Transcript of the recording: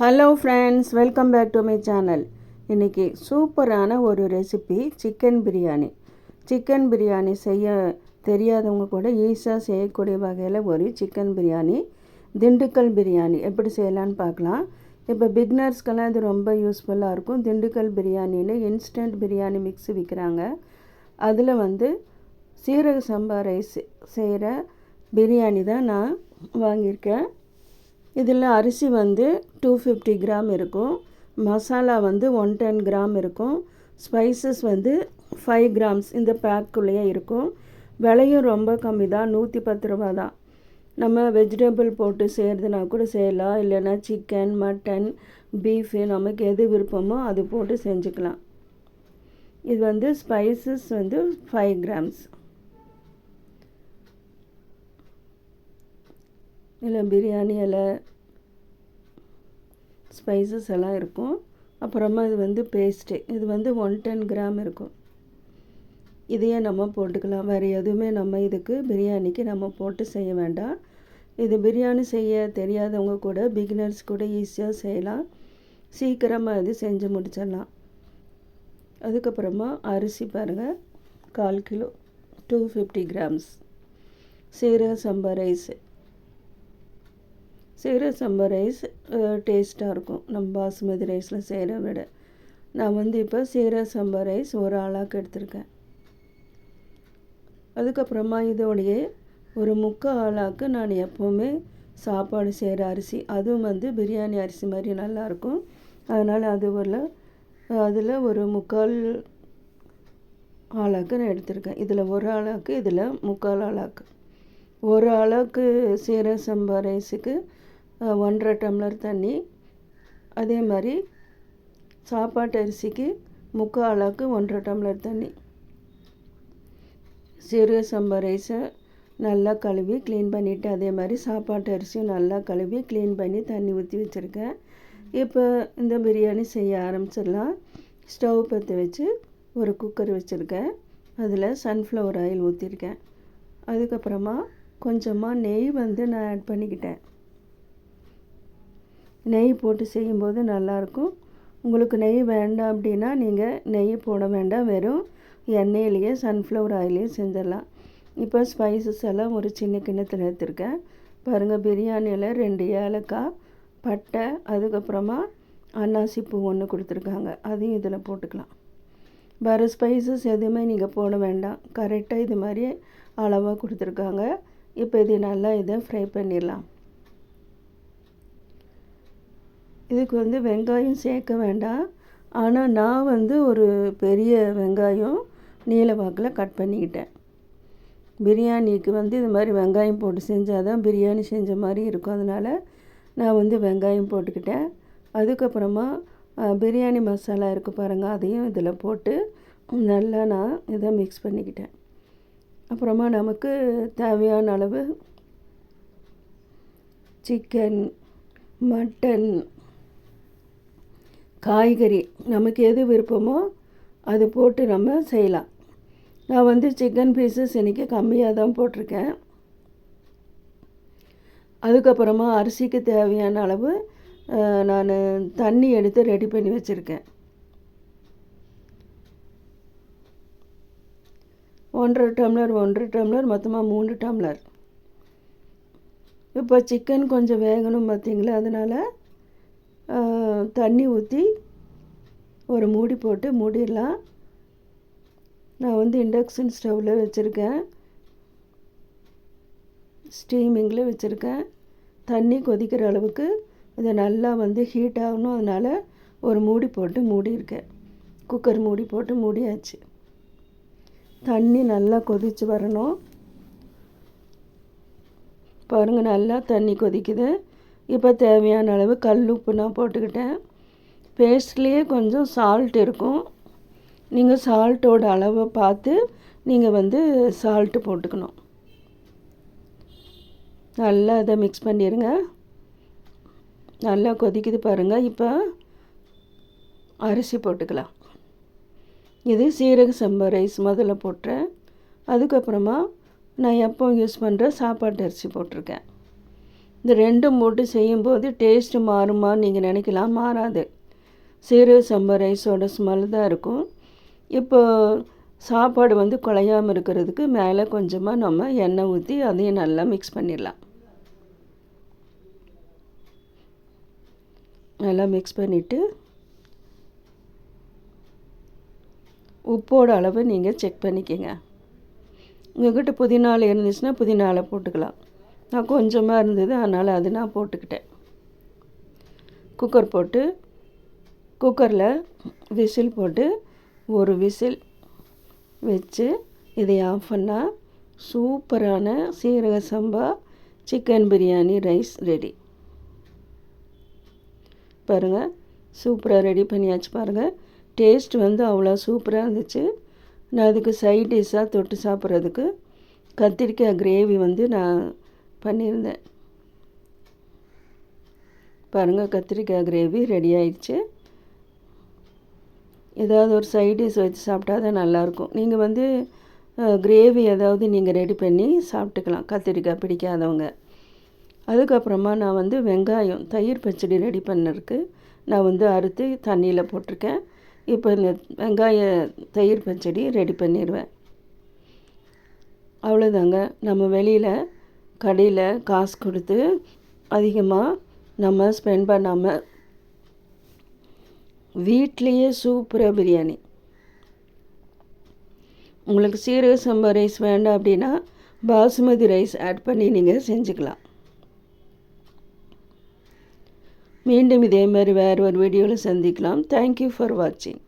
Hello friends welcome back to my channel இன்றைக்கி சூப்பரான ஒரு recipe chicken biryani chicken biryani செய்ய தெரியாதவங்க கூட ஈஸியாக செய்யக்கூடிய வகையில் ஒரு சிக்கன் பிரியாணி திண்டுக்கல் பிரியாணி எப்படி செய்யலான்னு பார்க்கலாம். இப்போ பிக்னர்ஸ்க்கெல்லாம் இது ரொம்ப யூஸ்ஃபுல்லாக இருக்கும். திண்டுக்கல் பிரியாணின்னு இன்ஸ்டன்ட் பிரியாணி மிக்ஸ் விற்கிறாங்க அதில் வந்து சீரக சம்பா ரைஸ் செய்கிற பிரியாணி தான் நான் வாங்கியிருக்கேன். இதில் அரிசி வந்து டூ ஃபிஃப்டி கிராம் இருக்கும். மசாலா வந்து ஒன் டென் கிராம் இருக்கும். ஸ்பைசஸ் வந்து ஃபைவ் கிராம்ஸ் இந்த பேக்குள்ளேயே இருக்கும். விலையும் ரொம்ப கம்மி தான். நூற்றி பத்து ரூபா தான். நம்ம வெஜிடபிள் போட்டு செய்கிறதுனா கூட செய்யலாம். இல்லைன்னா சிக்கன் மட்டன் பீஃபு நமக்கு எது விருப்பமோ அது போட்டு செஞ்சுக்கலாம். இது வந்து ஸ்பைசஸ் வந்து ஃபைவ் கிராம்ஸ் இல்லை பிரியாணி இலை ஸ்பைசஸ் எல்லாம் இருக்கும். அப்புறமா இது வந்து பேஸ்ட்டு இது வந்து ஒன் டென் கிராம் இருக்கும். இதையே நம்ம போட்டுக்கலாம். வேறு எதுவுமே நம்ம இதுக்கு பிரியாணிக்கு நம்ம போட்டு செய்ய வேண்டாம். இது பிரியாணி செய்ய தெரியாதவங்க கூட பிகினர்ஸ் கூட ஈஸியாக செய்யலாம். சீக்கிரமாக இது செஞ்சு முடிச்சிடலாம். அதுக்கப்புறமா அரிசி பாருங்கள் கால் kilo two fifty grams seeraga samba rice சீரக சம்பா ரைஸ் டேஸ்ட்டாக இருக்கும். நம்ம பாசுமதி ரைஸில் செய்கிற விட. நான் வந்து இப்போ சீரக சம்பா ரைஸ் ஒரு ஆளாக எடுத்திருக்கேன். அதுக்கப்புறமா இதோடைய ஒரு முக்கால் ஆளாக்கு நான் எப்போவுமே சாப்பாடு செய்கிற அரிசி. அதுவும் வந்து பிரியாணி அரிசி மாதிரி நல்லாயிருக்கும் அதனால் அது ஒரு அதில் ஒரு முக்கால் ஆளாக்கு நான் எடுத்திருக்கேன். இதில் ஒரு ஆளாக்கு இதில் முக்கால் ஆளாக்கு. ஒரு ஆளாக்கு சீரக சம்பா ரைஸுக்கு ஒன்றரை டம்ளர் தண்ணி. அதே மாதிரி சாப்பாட்டு அரிசிக்கு முக்கால் அளவுக்கு ஒன்றரை டம்ளர் தண்ணி. சீரக சம்பா ரைஸை நல்லா கழுவி க்ளீன் பண்ணிவிட்டு அதே மாதிரி சாப்பாட்டு அரிசியும் நல்லா கழுவி க்ளீன் பண்ணி தண்ணி ஊற்றி வச்சுருக்கேன். இப்போ இந்த பிரியாணி செய்ய ஆரம்பிச்சிடலாம். ஸ்டவ் பற்ற வச்சு ஒரு குக்கர் வச்சுருக்கேன். அதில் சன்ஃப்ளவர் ஆயில் ஊற்றிருக்கேன் அதுக்கப்புறமா கொஞ்சமாக நெய் வந்து நான் ஆட் பண்ணிக்கிட்டேன். நெய் போட்டு செய்யும்போது நல்லாயிருக்கும். உங்களுக்கு நெய் வேண்டாம் அப்படின்னா நீங்கள் நெய் போட வேண்டாம். வெறும் எண்ணெயிலேயே சன்ஃப்ளவர் ஆயிலையும் செஞ்சிடலாம். இப்போ ஸ்பைசஸ் எல்லாம் ஒரு சின்ன கிண்ணத்தில் எடுத்துருக்கேன். பாருங்கள் பிரியாணியில் ரெண்டு ஏலக்காய் பட்டை அதுக்கப்புறமா அன்னாசி பூ ஒன்று கொடுத்துருக்காங்க. அதையும் இதில் போட்டுக்கலாம். வேறு ஸ்பைசஸ் எதுவுமே நீங்கள் போட வேண்டாம். கரெக்டாக இது மாதிரி அளவாக கொடுத்துருக்காங்க. இப்போ இது நல்லா இதை ஃப்ரை பண்ணிடலாம். இதுக்கு வந்து வெங்காயம் சேர்க்க வேண்டாம். ஆனால் நான் வந்து ஒரு பெரிய வெங்காயம் நீலவாக்கில் கட் பண்ணிக்கிட்டேன். பிரியாணிக்கு வந்து இது மாதிரி வெங்காயம் போட்டு செஞ்சால் தான் பிரியாணி செஞ்ச மாதிரி இருக்கும். அதனால் நான் வந்து வெங்காயம் போட்டுக்கிட்டேன். அதுக்கப்புறமா பிரியாணி மசாலா இருக்குது பாருங்கள் அதையும் இதில் போட்டு நல்லா நான் இதை மிக்ஸ் பண்ணிக்கிட்டேன். அப்புறமா நமக்கு தேவையான அளவு சிக்கன் மட்டன் காய்கறி நமக்கு எது விருப்பமோ அது போட்டு நம்ம செய்யலாம். நான் வந்து சிக்கன் பீஸஸ் இன்றைக்கி கம்மியாக தான் போட்டிருக்கேன். அதுக்கப்புறமா அரிசிக்கு தேவையான அளவு நான் தண்ணி எடுத்து ரெடி பண்ணி வச்சுருக்கேன். ஒன்றரை டம்ளர் ஒன்றரை டம்ளர் மொத்தமாக மூணு டம்ளர். இப்போ சிக்கன் கொஞ்சம் வேகணும் பார்த்திங்களா அதனால் தண்ணி ஊற்றி ஒரு மூடி போட்டு மூடிடலாம். நான் வந்து இண்டக்ஷன் ஸ்டவ்வில் வச்சுருக்கேன். ஸ்டீமிங்கில் வச்சுருக்கேன். தண்ணி கொதிக்கிற அளவுக்கு இதை நல்லா வந்து ஹீட் ஆகணும். அதனால் ஒரு மூடி போட்டு மூடியிருக்கேன். குக்கர் மூடி போட்டு மூடியாச்சு. தண்ணி நல்லா கொதித்து வரணும். பாருங்கள் நல்லா தண்ணி கொதிக்குது. இப்போ தேவையான அளவு கல் உப்பு நான் போட்டுக்கிட்டேன். பேஸ்ட்லேயே கொஞ்சம் சால்ட் இருக்கும். நீங்கள் சால்ட்டோட அளவை பார்த்து நீங்கள் வந்து சால்ட்டு போட்டுக்கணும். நல்லா அதை மிக்ஸ் பண்ணிடுங்க நல்லா கொதிக்குது பாருங்கள் இப்போ அரிசி போட்டுக்கலாம். இது சீரக சம்பா ரைஸ் முதல்ல போட்டுறேன். அதுக்கப்புறமா நான் எப்போ யூஸ் பண்ணுற சாப்பாட்டு அரிசி போட்டிருக்கேன். இந்த ரெண்டும் போட்டு செய்யும்போது டேஸ்ட்டு மாறுமா நீங்கள் நினைக்கலாம். மாறாது. சீரக சம்பா ரைஸோட ஸ்மெல் தான் இருக்கும். இப்போ சாப்பாடு வந்து குழையாமல் இருக்கிறதுக்கு மேலே கொஞ்சமாக நம்ம எண்ணெய் ஊற்றி அதையும் நல்லா மிக்ஸ் பண்ணிடலாம். நல்லா மிக்ஸ் பண்ணிவிட்டு உப்போட அளவு நீங்கள் செக் பண்ணிக்கோங்க. உங்கள்கிட்ட புதினால இருந்துச்சுன்னா புதினால போட்டுக்கலாம். நான் கொஞ்சமாக இருந்தது அதனால் அது நான் போட்டுக்கிட்டேன். குக்கர் போட்டு குக்கரில் விசில் போட்டு ஒரு விசில் வச்சு இதை ஆஃப் பண்ணால் சூப்பரான சீரக சம்பா சிக்கன் பிரியாணி ரைஸ் ரெடி பாருங்கள் சூப்பராக ரெடி பண்ணியாச்சு பாருங்கள் டேஸ்ட் வந்து அவ்வளோ சூப்பராக இருந்துச்சு. நான் அதுக்கு சைட் டிஷ்ஷாக தொட்டு சாப்பிட்றதுக்கு கத்திரிக்காய் கிரேவி வந்து நான் பண்ணியிருந்தேன். பாருங்கள் கத்திரிக்காய் கிரேவி ரெடி ஆயிடுச்சு. ஏதாவது ஒரு சைடிஷ் வச்சு சாப்பிட்டா தான் நல்லாயிருக்கும். நீங்கள் வந்து கிரேவி ஏதாவது நீங்கள் ரெடி பண்ணி சாப்பிட்டுக்கலாம். கத்திரிக்காய் பிடிக்காதவங்க. அதுக்கப்புறமா நான் வந்து வெங்காயம் தயிர் பச்சடி ரெடி பண்ணிருக்கு நான் வந்து அறுத்து தண்ணியில் போட்டிருக்கேன். இப்போ இந்த வெங்காய தயிர் பச்சடி ரெடி பண்ணிடுவேன். அவ்வளோதாங்க நம்ம வெளியில் கடையில் காசு கொடுத்து அதிகமாக நம்ம ஸ்பெண்ட் பண்ணாமல் வீட்லேயே சூப்பராக பிரியாணி. உங்களுக்கு சீரக சம்பா ரைஸ் வேண்டாம் அப்படின்னா பாசுமதி ரைஸ் ஆட் பண்ணி நீங்கள் செஞ்சுக்கலாம். மீண்டும் இதே மாதிரி வேறு ஒரு வீடியோவில் சந்திக்கலாம். தேங்க்யூ ஃபார் வாட்சிங்